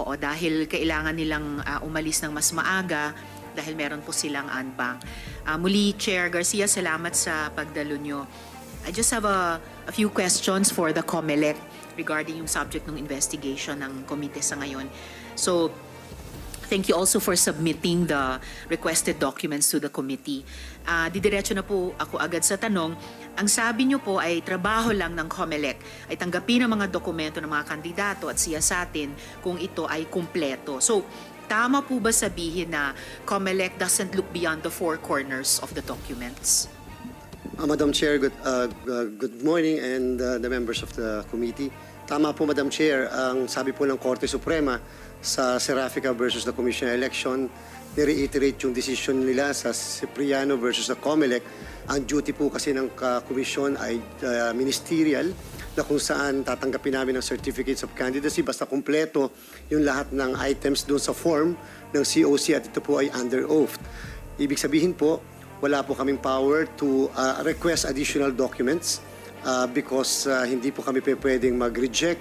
Oo, dahil kailangan nilang ah, umalis ng mas maaga dahil meron po silang anbang. Ah, muli, Chair Garcia, salamat sa pagdalo nyo. I just have a, a few questions for the COMELEC regarding yung subject ng investigation ng komite sa ngayon. So, Thank you also for submitting the requested documents to the committee. Ah, didiretso na po ako agad sa tanong. Ang sabi niyo po ay trabaho lang ng COMELEC ay tanggapin ang mga dokumento ng mga kandidato at siyasatin kung ito ay kumpleto. So, tama po ba sabihin na COMELEC doesn't look beyond the four corners of the documents? Uh, Madam Chair, good, uh, uh, good morning and uh, the members of the committee. Tama po, Madam Chair, ang sabi po ng Korte Suprema sa Serafica versus the Commission on Election, ni-reiterate yung decision nila sa Cipriano versus the COMELEC. Ang duty po kasi ng komisyon ay uh, ministerial na kung saan tatanggapin namin ng certificates of candidacy basta kumpleto yung lahat ng items doon sa form ng COC at ito po ay under oath. Ibig sabihin po, wala po kaming power to uh, request additional documents uh, because uh, hindi po kami pwedeng mag-reject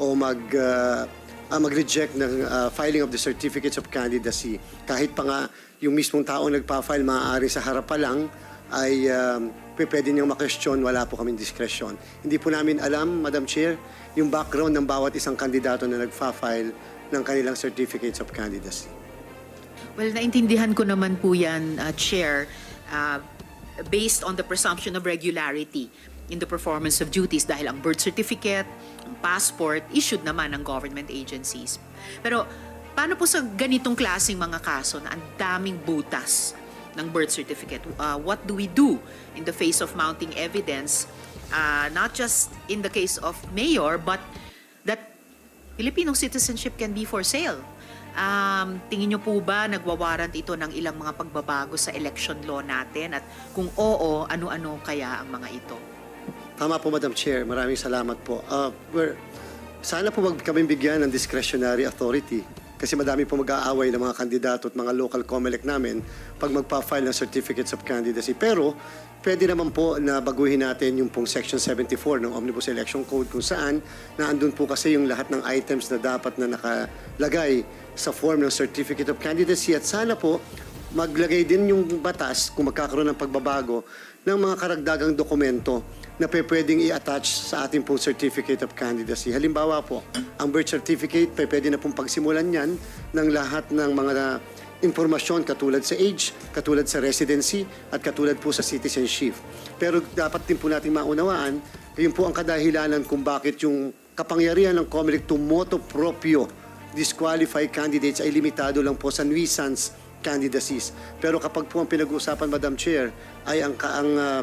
o mag, uh, uh, mag-reject ng uh, filing of the certificates of candidacy. Kahit pa nga yung mismong tao nagpa-file, maaari sa harap pa lang, ay um, pwede niyang makestyon, wala po kaming discretion. Hindi po namin alam, Madam Chair, yung background ng bawat isang kandidato na nagfa-file ng kanilang certificates of candidacy. Well, naintindihan ko naman po yan, uh, Chair, uh, based on the presumption of regularity in the performance of duties dahil ang birth certificate, ang passport, issued naman ng government agencies. Pero paano po sa ganitong klaseng mga kaso na ang daming butas ng birth certificate? Uh, what do we do in the face of mounting evidence, uh, not just in the case of mayor, but that Filipino citizenship can be for sale. Um, tingin niyo po ba nagwawarant ito ng ilang mga pagbabago sa election law natin? At kung oo, ano-ano kaya ang mga ito? Tama po, Madam Chair. Maraming salamat po. Uh, we're, sana po wag kami bigyan ng discretionary authority kasi madami po mag-aaway ng mga kandidato at mga local COMELEC namin pag magpa-file ng certificates of candidacy. Pero pwede naman po na baguhin natin yung pong Section 74 ng Omnibus Election Code kung saan na andun po kasi yung lahat ng items na dapat na nakalagay sa form ng Certificate of Candidacy at sana po maglagay din yung batas kung magkakaroon ng pagbabago ng mga karagdagang dokumento na pwedeng i-attach sa ating pong Certificate of Candidacy. Halimbawa po, ang birth certificate, pe- pwede na pong pagsimulan yan ng lahat ng mga impormasyon katulad sa age, katulad sa residency, at katulad po sa citizenship. Pero dapat din po nating maunawaan, yun po ang kadahilanan kung bakit yung kapangyarihan ng COMELEC to moto proprio disqualify candidates ay limitado lang po sa nuisance candidacies. Pero kapag po ang pinag-uusapan, Madam Chair, ay ang, ang ah,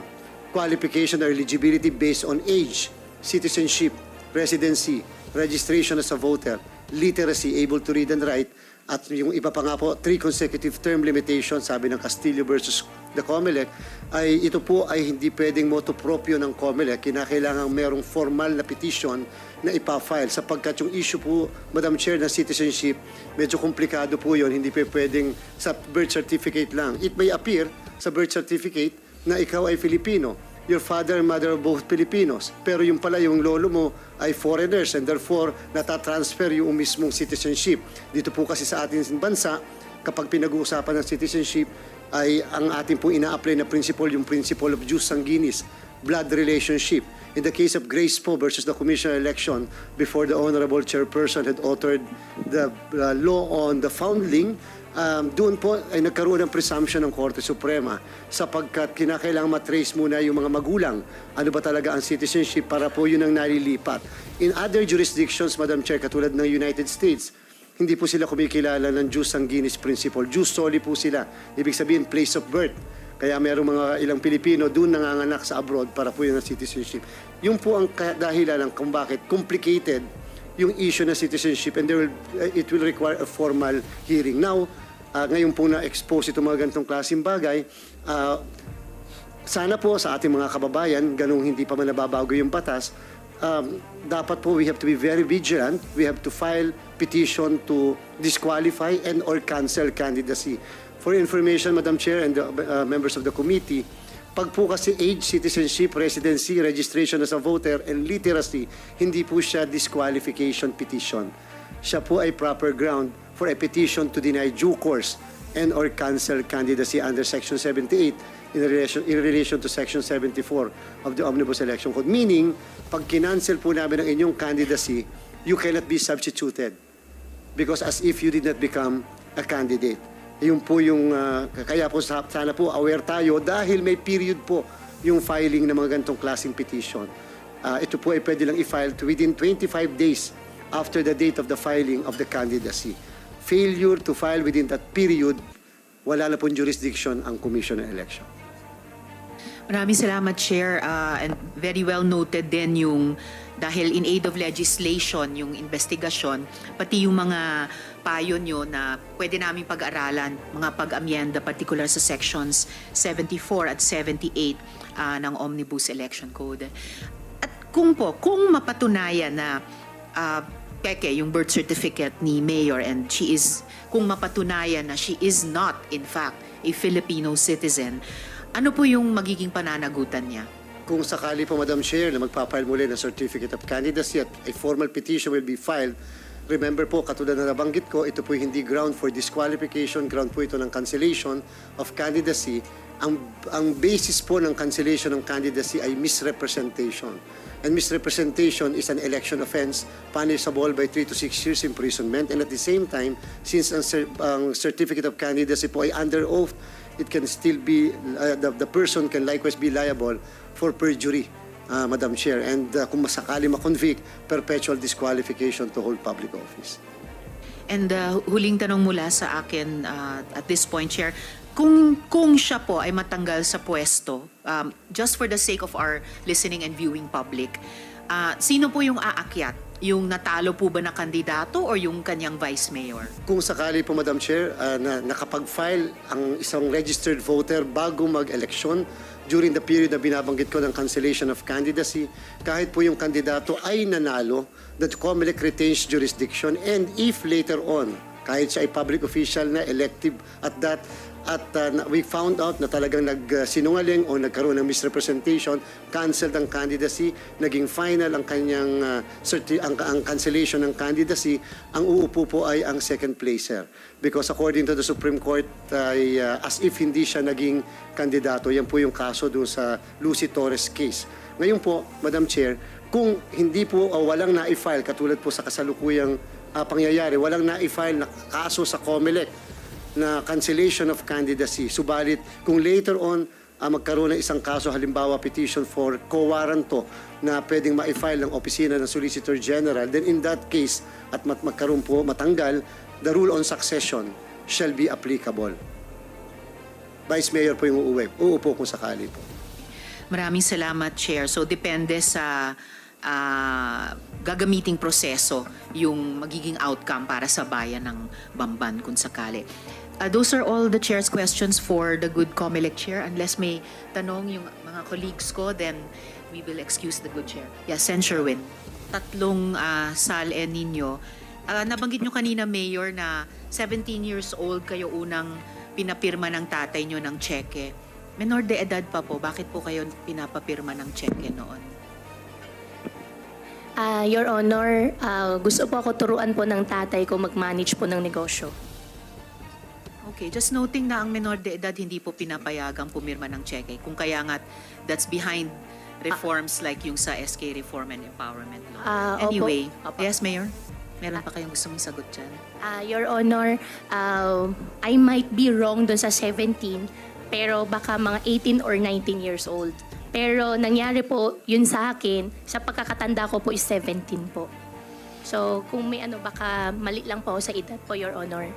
qualification or eligibility based on age, citizenship, residency, registration as a voter, literacy, able to read and write, at yung iba pa nga po, three consecutive term limitation, sabi ng Castillo versus the COMELEC, ay ito po ay hindi pwedeng moto proprio ng COMELEC. Kinakailangan merong formal na petition na ipafile sapagkat yung issue po, Madam Chair, ng citizenship, medyo komplikado po yun. Hindi pwedeng sa birth certificate lang. It may appear sa birth certificate na ikaw ay Filipino. Your father and mother are both Filipinos. Pero yung pala, yung lolo mo ay foreigners and therefore natatransfer yung mismong citizenship. Dito po kasi sa ating bansa, kapag pinag-uusapan ng citizenship, ay ang ating pong ina-apply na principle, yung principle of jus sanguinis, blood relationship. In the case of Grace Po versus the Commission on Election, before the Honorable Chairperson had authored the uh, law on the foundling, um, doon po ay nagkaroon ng presumption ng Korte Suprema sapagkat kinakailangan matrace muna yung mga magulang. Ano ba talaga ang citizenship para po yun ang nalilipat. In other jurisdictions, Madam Chair, katulad ng United States, hindi po sila kumikilala ng jus sanguinis principle. Jus soli po sila. Ibig sabihin, place of birth. Kaya merong mga ilang Pilipino doon nanganganak sa abroad para po yun ang citizenship. Yung po ang dahilan ng kung bakit complicated yung issue ng citizenship and there will, uh, it will require a formal hearing. Now, uh, ngayon po na-expose itong mga ganitong klaseng bagay, uh, sana po sa ating mga kababayan, ganung hindi pa man nababago yung batas, um, dapat po we have to be very vigilant. We have to file petition to disqualify and or cancel candidacy. For information, Madam Chair and the uh, members of the committee, pag po kasi age, citizenship, residency, registration as a voter, and literacy, hindi po siya disqualification petition. siya po ay proper ground for a petition to deny due course and or cancel candidacy under Section 78 in relation, in relation to Section 74 of the Omnibus Election Code. Meaning, pag kinancel po namin ang inyong candidacy, you cannot be substituted because as if you did not become a candidate. Yun po yung, ah, kaya po sa- sana po aware tayo dahil may period po yung filing ng mga ganitong klaseng petition. Ah, ito po ay pwede lang i-file within 25 days after the date of the filing of the candidacy. Failure to file within that period, wala na pong jurisdiction ang Commission on Election. Maraming salamat, Chair. Uh, and very well noted din yung dahil in aid of legislation, yung investigasyon, pati yung mga payo nyo na pwede namin pag-aralan, mga pag-amyenda, particular sa sections 74 at 78 uh, ng Omnibus Election Code. At kung po, kung mapatunayan na uh, peke yung birth certificate ni Mayor and she is, kung mapatunayan na she is not in fact a Filipino citizen, ano po yung magiging pananagutan niya? Kung sakali po, Madam Chair, na magpapile muli ng Certificate of Candidacy at a formal petition will be filed, remember po, katulad na nabanggit ko, ito po hindi ground for disqualification, ground po ito ng cancellation of candidacy. Ang, ang basis po ng cancellation ng candidacy ay misrepresentation. And misrepresentation is an election offense punishable by 3 to 6 years imprisonment. And at the same time, since ang, cer- ang certificate of candidacy po ay under oath, it can still be, uh, the, the person can likewise be liable for perjury, uh, Madam Chair. And uh, kung masakali makonvict, perpetual disqualification to hold public office. And uh, huling tanong mula sa akin uh, at this point, Chair, kung, kung siya po ay matanggal sa pwesto, um, just for the sake of our listening and viewing public, uh, sino po yung aakyat? Yung natalo po ba na kandidato or yung kanyang vice mayor? Kung sakali po, Madam Chair, uh, na nakapag-file ang isang registered voter bago mag-eleksyon during the period na binabanggit ko ng cancellation of candidacy, kahit po yung kandidato ay nanalo, that COMELEC retains jurisdiction and if later on, kahit siya ay public official na elective at that, at uh, we found out na talagang nagsinungaling o nagkaroon ng misrepresentation, canceled ang candidacy, naging final ang kanyang uh, ang, ang cancellation ng candidacy, ang uupo po ay ang second placer. Because according to the Supreme Court, ay, uh, as if hindi siya naging kandidato, yan po yung kaso doon sa Lucy Torres case. Ngayon po, Madam Chair, kung hindi po uh, walang na-file, katulad po sa kasalukuyang uh, pangyayari, walang na-file na kaso sa COMELEC, na cancellation of candidacy. Subalit, kung later on ah, magkaroon ng isang kaso, halimbawa petition for co-warranto na pwedeng ma-file ng opisina ng Solicitor General, then in that case, at mat magkaroon po matanggal, the rule on succession shall be applicable. Vice Mayor po yung uuwi. Uupo kung sakali po. Maraming salamat, Chair. So, depende sa ah, gagamiting proseso yung magiging outcome para sa bayan ng Bamban kung sakali. Ah, those are all the Chair's questions for the good COMELEC Chair. Unless may tanong yung mga colleagues ko, then we will excuse the good Chair. Yes, Sen. Sherwin. Tatlong ah, SAL-E ninyo. Ah, nabanggit nyo kanina, Mayor, na 17 years old kayo unang pinapirma ng tatay nyo ng cheque. Menor de edad pa po, bakit po kayo pinapapirma ng cheque noon? Ah, Your Honor, ah, gusto po ako turuan po ng tatay ko mag-manage po ng negosyo. Okay, just noting na ang menor de edad hindi po pinapayagang pumirma ng cheque. Kung kaya nga, that's behind reforms like yung sa SK Reform and Empowerment Law. Ah, opo. anyway, Opo. yes, Mayor? Meron pa kayong gusto mong sagot dyan? Ah, Your Honor, ah, I might be wrong dun sa 17, pero baka mga 18 or 19 years old. Pero nangyari po yun sa akin, sa pagkakatanda ko po is 17 po. So, kung may ano, baka mali lang po ako sa edad po, Your Honor.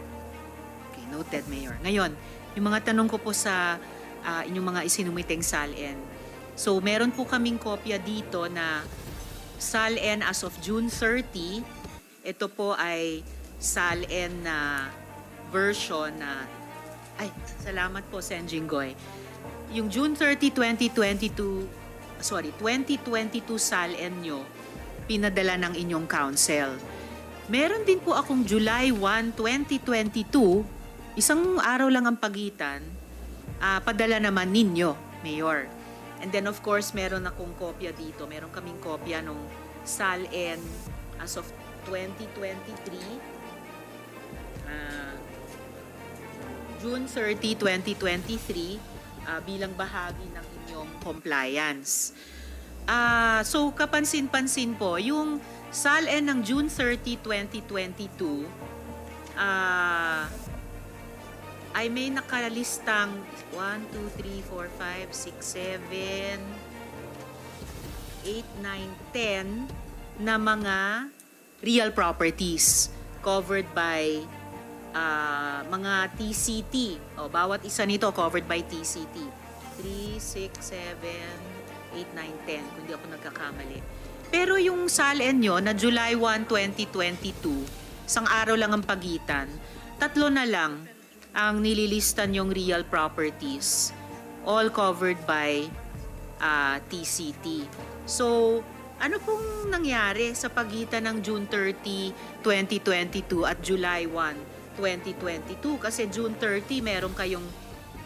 Noted, Mayor. Ngayon, yung mga tanong ko po sa ah, inyong mga isinumiting SALN. So, meron po kaming kopya dito na SALN as of June 30. Ito po ay SALN na version na... Ay, salamat po, Sen Jinggoy. Yung June 30, 2022, sorry, 2022 SALN nyo, pinadala ng inyong council. Meron din po akong July 1, 2022, isang araw lang ang pagitan, ah, padala naman ninyo, Mayor. And then of course, meron akong kopya dito. Meron kaming kopya nung SALN as of 2023. Ah, June 30, 2023 ah, bilang bahagi ng inyong compliance. Ah, so kapansin-pansin po, yung SALN ng June 30, 2022 ah, ay may nakalistang 1, 2, 3, 4, 5, 6, 7, 8, 9, 10 na mga real properties covered by ah, mga TCT. O, bawat isa nito covered by TCT. 3, 6, 7, 8, 9, 10, kung di ako nagkakamali. Pero yung SALN nyo na July 1, 2022, isang araw lang ang pagitan, tatlo na lang ang nililistan yung real properties, all covered by ah, TCT. So, ano pong nangyari sa pagitan ng June 30, 2022 at July 1, 2022? Kasi June 30, meron kayong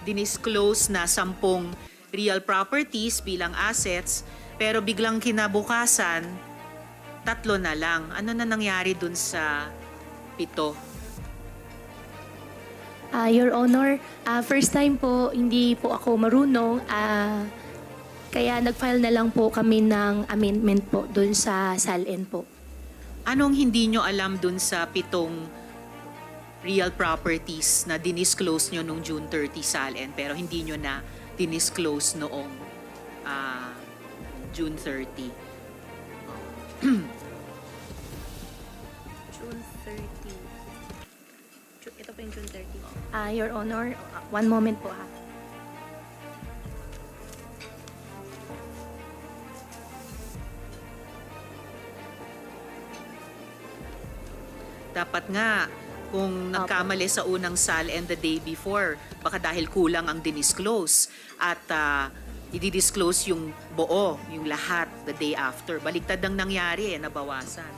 dinisclose na sampung real properties bilang assets, pero biglang kinabukasan, tatlo na lang. Ano na nangyari dun sa pito? Ah, Your Honor, ah, first time po hindi po ako marunong. ah, kaya nag-file na lang po kami ng amendment po doon sa SALN po. Anong hindi nyo alam dun sa pitong real properties na dinisclose nyo nung June 30 SALN pero hindi nyo na dinisclose noong ah, June 30? Yung June 30. Ah, Your Honor, one moment po ha. Dapat nga, kung nagkamali sa unang SAL and the day before, baka dahil kulang ang dinisclose at ah, i-disclose yung buo, yung lahat the day after. Baliktad ang nangyari eh, nabawasan.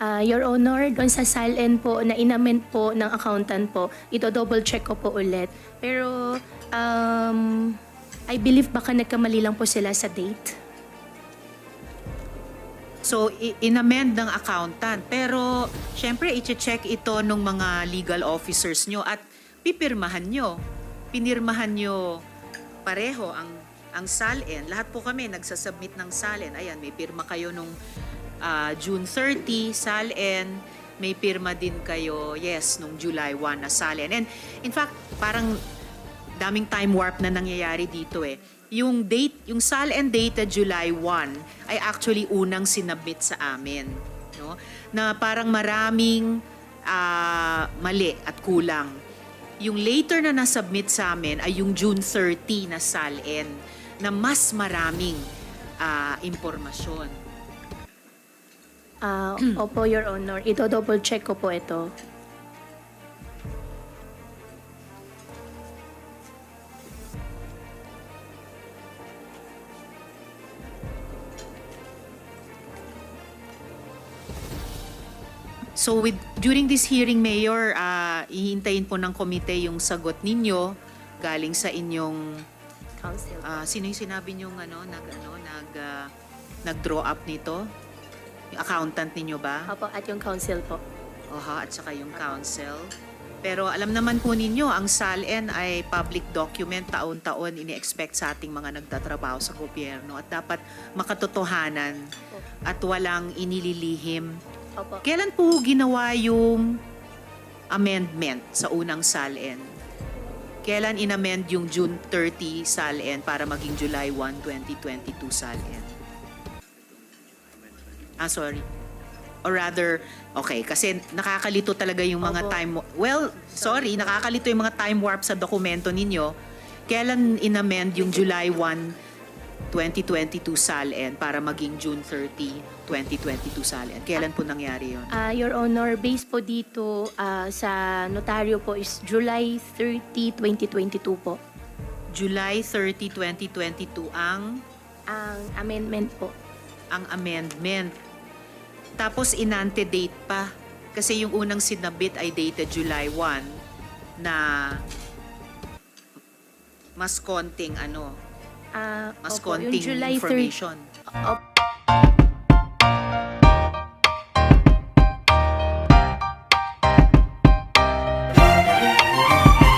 Ah, Your Honor, doon sa SALN po na inamend po ng accountant po, ito double check ko po ulit. Pero um, I believe baka nagkamali lang po sila sa date. So, inamend ng accountant. Pero, syempre, i-check ito ng mga legal officers nyo at pipirmahan nyo. Pinirmahan nyo pareho ang ang SALN. Lahat po kami nagsasubmit ng SALN. Ayan, may pirma kayo nung ah, June 30, SALN. May pirma din kayo, yes, nung July 1 na SALN. And in fact, parang daming time warp na nangyayari dito eh. Yung date, yung SALN data July 1 ay actually unang sinabit sa amin, no? Na parang maraming ah, mali at kulang. Yung later na nasubmit sa amin ay yung June 30 na SALN na mas maraming ah, impormasyon. Ah, opo, Your Honor. Ito double check ko po ito. So with during this hearing, Mayor, ah, ihintayin po ng komite yung sagot ninyo galing sa inyong Council. ah, sino yung sinabi niyo ano nag ano nag ah, nag-draw up nito? Yung accountant ninyo ba? Opo, at yung council po. Oha, at saka yung council. Pero alam naman po ninyo, ang SALN ay public document taon-taon ini-expect sa ating mga nagtatrabaho sa gobyerno at dapat makatotohanan at walang inililihim. Opo. Kailan po ginawa yung amendment sa unang SALN? Kailan inamend yung June 30 SALN para maging July 1, 2022 SALN? Ah, sorry. Or rather, okay, kasi nakakalito talaga yung mga Opo. time... Well, sorry, nakakalito yung mga time warp sa dokumento ninyo. Kailan inamend yung July 1, 2022 SALN para maging June 30, 2022 SALN? Kailan po nangyari yon? Ah, Your Honor, based po dito ah, sa notaryo po is July 30, 2022 po. July 30, 2022 ang Ang amendment po. ang amendment. Tapos inante-date pa. Kasi yung unang sinabit ay dated July 1. na mas konting ano, Ah, mas opo, yung konting July 30 information. Op-